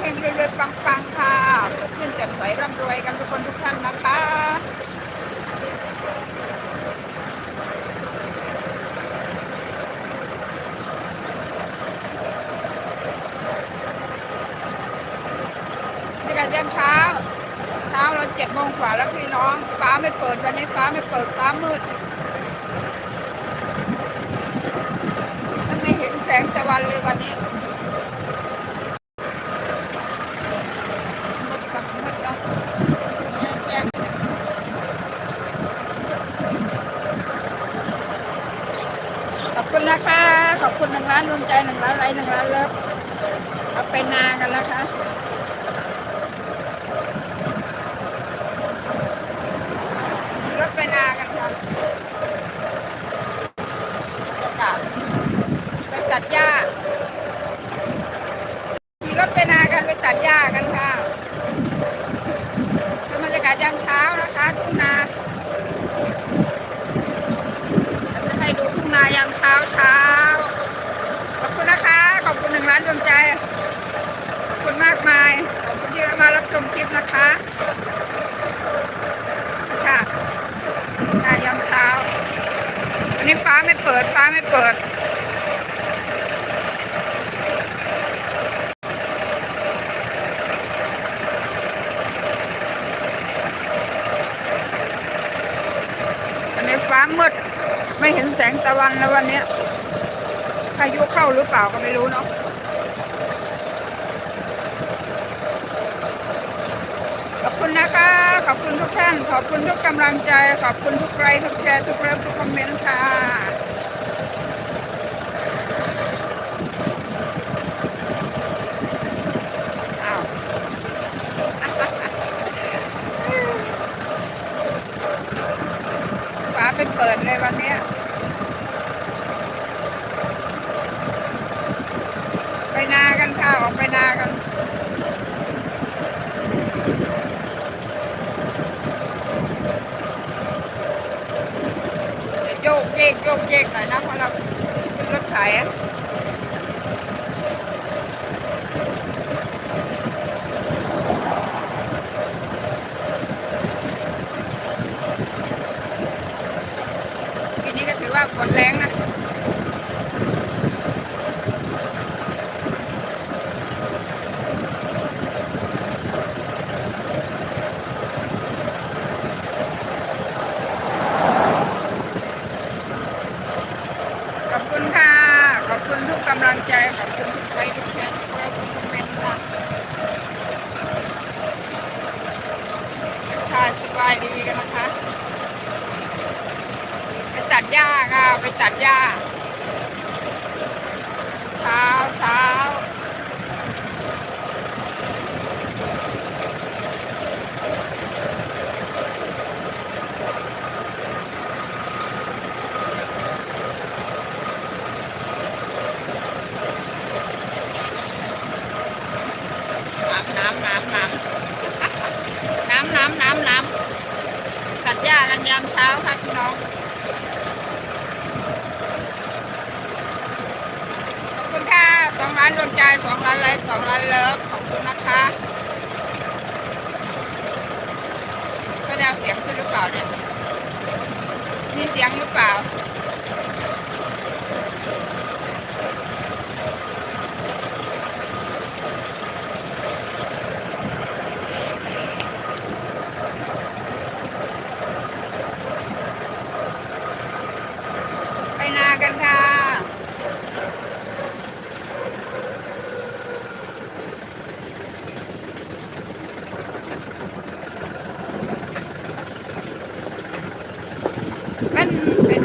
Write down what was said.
เฮงๆรวยๆปังๆค่ะสดชื่นแจ่มใสร่ำรวยกันทุกคนทุกท่านนะคะบรรยากาศยามเช้า เช้าเราเจ็ดโมงกว่าแล้วพี่น้อง ฟ้าไม่เปิดวันนี้ฟ้าไม่เปิดฟ้ามืดไม่เห็นแสงตะวันเลยวันนี้มืดฝักมืดเนาะเนี่ยแจ้งขอบ คุณนะคะ ขอบคุณหนึ่งล้านดวงใจหนึ่งล้านไลค์หนึ่งล้านเลิฟเอาไปนากันแล้วคะขี่รถไปนากันค่ะอากาศไปตัดหญ้าขี่รถไปนากันไปตัดหญ้ากันค่ะคือบรรยากาศยามเช้านะคะทุ่งนาเราจะให้ดูทุ่งนายามเช้าเช้า ขอบคุณนะคะ ขอบคุณหนึ่งล้านดวงใจ ขอบคุณมากมาย ขอบคุณที่มารับชมคลิปนะคะ ค่ะ หน้ายามเช้าวันนี้ฟ้าไม่เปิด ฟ้าไม่เปิดวันนี้ฟ้ามืด ไม่เห็นแสงตะวันแล้ววันนี้พายุเข้าหรือเปล่าก็ไม่รู้เนาะขอบคุณนะคะ ขอบคุณทุกท่าน ขอบคุณทุกกำลังใจ ขอบคุณทุกไลค์ทุกแชร์ ทุกเริ่มทุกคอมเมนต์ค่ะ อ้าว ฟ้าไป เปิดเลยวันนี้ไปนากันค่ะออกไปนากันจะโยกเยกโยกเยกหน่อยนะเพราะเราขึ้นรถไถอะปีนี้ก็ถือว่าฝนแรงนะ ขอบคุณค่ะ ขอบคุณทุกกำลังใจ ขอบคุณทุกไลค์ทุกแชร์ทุกไลค์ทุกคอมเมนต์ค่ะค่ะสบายดีกันนะคะ ไปตัดหญ้าค่ะ ไป ตัดหญ้า เช้าเช้าน้ำน้ำน้ำน้ำน้ำน้ำน้ำตัดหญ้ากันยามเช้าค่ะพี่น้อง ขอบคุณค่ะส องล้านดวงใจสองล้านไลค์สองล้านเลิฟขอบคุณนะคะไม่ได้เอาเสียงขึ้นหรือเปล่าเนี่ยมีเสียงหรือเปล่าไปนากันค่ะ and